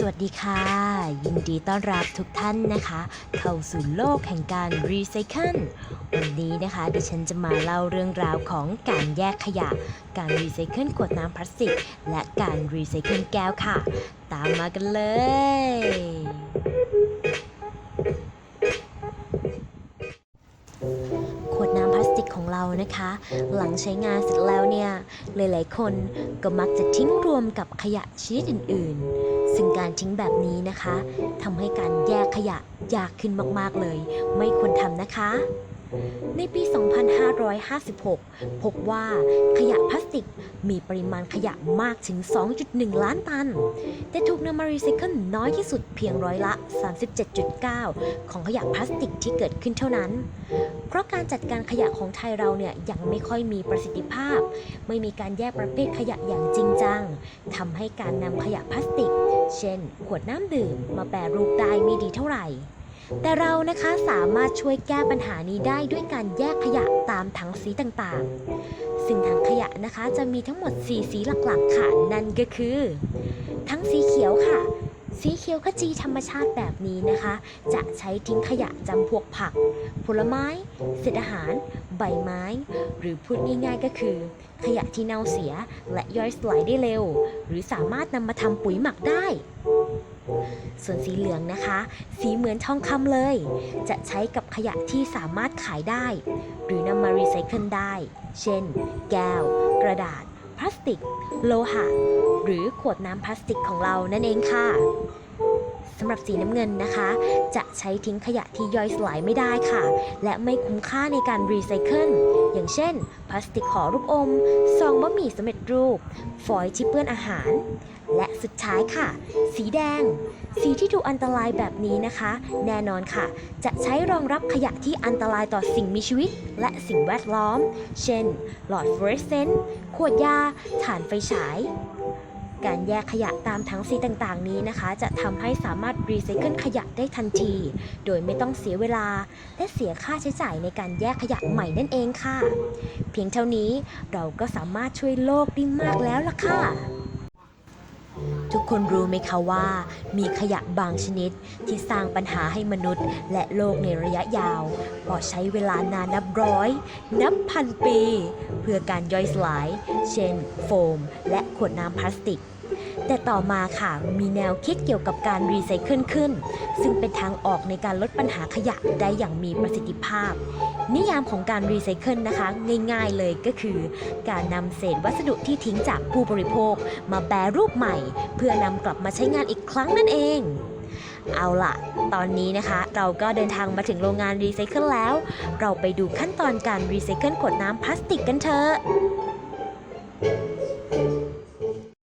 สวัสดีค่ะ ยินดีต้อนรับทุกท่านนะคะ เข้าสู่โลกแห่งการรีไซเคิลวันนี้นะคะ ดิฉันจะมาเล่าเรื่องราวของการแยกขยะ การรีไซเคิลขวดน้ำพลาสติก และการรีไซเคิลแก้วค่ะ ตามมากันเลยขวดน้ำพลาสติกของเรานะคะ หลังใช้งานเสร็จแล้วเนี่ย หลาย ๆ คนก็มักจะทิ้งรวมกับขยะชนิดอื่น ๆ ซึ่งการทิ้งแบบนี้นะคะทำให้การแยกขยะยากขึ้นมากๆเลย ไม่ควรทำนะคะ ในปี 2556 พบว่าขยะพลาสติกมีปริมาณขยะมากถึง 2.1 ล้านตัน แต่ถูกนำมารีไซเคิลน้อยที่สุดเพียงร้อยละ 37.9 ของขยะพลาสติกที่เกิดขึ้นเท่านั้น เพราะการจัดการขยะของไทยเราเนี่ยยังไม่ค่อยมีประสิทธิภาพ ไม่มีการแยกประเภทขยะอย่างจริงจังทำให้การนำขยะพลาสติก เช่น ขวดน้ำดื่มมาแปรรูปได้ไม่ดีเท่าไหร่ แต่เรานะคะสามารถช่วยแก้ปัญหานี้ได้ด้วยการแยกขยะตามถังสีต่างๆ ซึ่งถังขยะนะคะจะมีทั้งหมด 4 สีหลักๆค่ะนั่นก็คือ ทั้งสีเขียวค่ะ สีเขียวขจีธรรมชาติแบบนี้นะคะ จะใช้ทิ้งขยะจำพวกผัก ผลไม้ เศษอาหาร ใบไม้ หรือพูดง่ายๆก็คือ ขยะที่เน่าเสียและย่อยสลายได้เร็ว หรือสามารถนำมาทำปุ๋ยหมักได้ส่วนสีเหลืองนะคะ สีเหมือนทองคำเลย จะใช้กับขยะที่สามารถขายได้ หรือนำมารีไซเคิลได้ เช่น แก้ว กระดาษ พลาสติก โลหะ หรือขวดน้ำพลาสติกของเรานั่นเองค่ะสำหรับสีน้ำเงินนะคะ จะใช้ทิ้งขยะที่ย่อยสลายไม่ได้ค่ะ และไม่คุ้มค่าในการรีไซเคิลอย่างเช่น พลาสติกห่อลูกอมซองบะหมี่สำเร็จรูปฟอยล์ที่เปื้อนอาหาร และสุดท้ายค่ะ สีแดง สีที่ดูอันตรายแบบนี้นะคะ แน่นอนค่ะ จะใช้รองรับขยะที่อันตรายต่อสิ่งมีชีวิต และสิ่งแวดล้อม เช่น หลอดฟลูออเรสเซนต์ขวดยาถ่านไฟฉาย การแยกขยะตามทั้งสีต่างๆ นี้นะคะ จะทำให้สามารถรีไซเคิลขยะได้ทันที โดยไม่ต้องเสียเวลา และเสียค่าใช้จ่ายในการแยกขยะใหม่นั่นเองค่ะ เพียงเท่านี้เราก็สามารถช่วยโลกได้มากแล้วล่ะค่ะ ทุกคนรู้ไหมคะว่า มีขยะบางชนิดที่สร้างปัญหาให้มนุษย์ และโลกในระยะยาวพอใช้เวลานานนับร้อย นับพันปี เพื่อการย่อยสลาย เช่น โฟม และขวดน้ำพลาสติก แต่ต่อมาค่ะมีแนวคิดเกี่ยวกับการรีไซเคิลขึ้น ซึ่งเป็นทางออกในการลดปัญหาขยะได้อย่างมีประสิทธิภาพ นิยามของการรีไซเคิลนะคะ ง่ายๆเลยก็คือ การนำเศษวัสดุที่ทิ้งจากผู้บริโภค มาแปรรูปใหม่ เพื่อนำกลับมาใช้งานอีกครั้งนั่นเองเอาล่ะ ตอนนี้นะคะเราก็เดินทางมาถึงโรงงานรีไซเคิลแล้ว เราไปดูขั้นตอนการรีไซเคิลขวดน้ำพลาสติกกันเถอะ